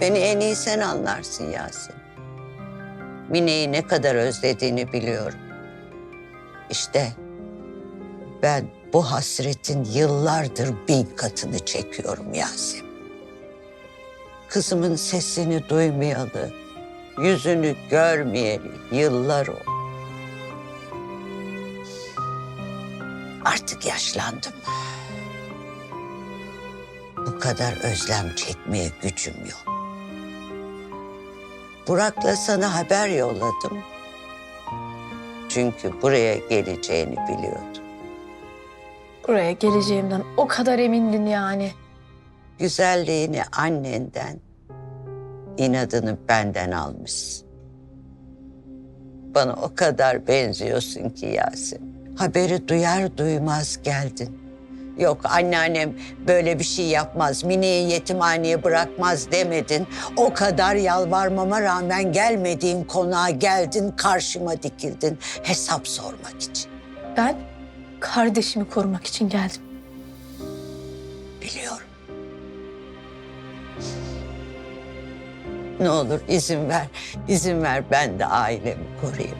Beni en iyi sen anlarsın Yasin. Mine'yi ne kadar özlediğini biliyorum. İşte ben bu hasretin yıllardır bin katını çekiyorum Yasin. Kızımın sesini duymayalı, yüzünü görmeyeli yıllar oldu. Artık yaşlandım. Bu kadar özlem çekmeye gücüm yok. Burak'la sana haber yolladım. Çünkü buraya geleceğini biliyordum. Buraya geleceğimden o kadar emindin yani. Güzelliğini annenden, inadını benden almışsın. Bana o kadar benziyorsun ki Yasin. Haberi duyar duymaz geldin. Yok anneannem böyle bir şey yapmaz, Mine'yi yetimhaneye bırakmaz demedin. O kadar yalvarmama rağmen gelmediğin konağa geldin, karşıma dikildin hesap sormak için. Ben kardeşimi korumak için geldim. Biliyorum. Ne olur izin ver, izin ver ben de ailemi koruyayım.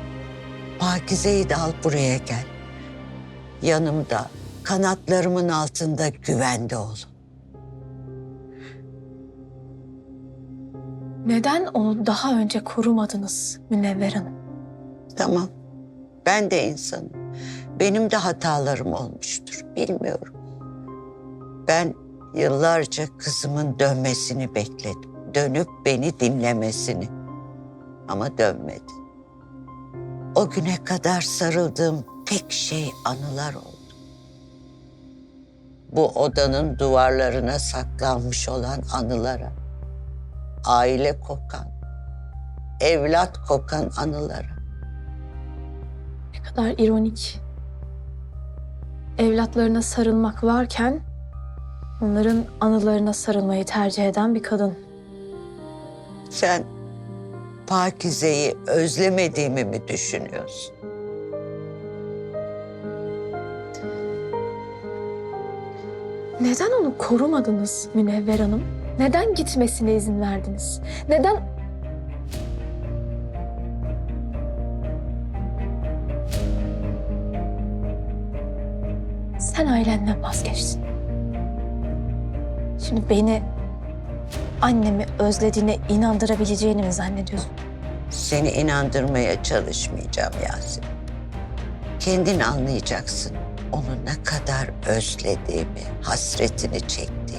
Pakize'yi de al buraya gel. Yanımda, kanatlarımın altında güvende ol. Neden onu daha önce korumadınız Münevver Hanım? Tamam, ben de insanım. Benim de hatalarım olmuştur, bilmiyorum. Ben yıllarca kızımın dönmesini bekledim. Dönüp beni dinlemesini. Ama dönmedi. O güne kadar sarıldığım tek şey anılar oldu. Bu odanın duvarlarına saklanmış olan anılara. Aile kokan, evlat kokan anılara. Ne kadar ironik. Evlatlarına sarılmak varken onların anılarına sarılmayı tercih eden bir kadın. Sen Pakize'yi özlemediğimi mi düşünüyorsun? Neden onu korumadınız Münevver Hanım? Neden gitmesine izin verdiniz? Neden sen ailenden vazgeçtin? Şimdi beni annemi özlediğine inandırabileceğini mi zannediyorsun? Seni inandırmaya çalışmayacağım Yasin. Kendin anlayacaksın onu ne kadar özlediğimi, hasretini çektiğimi.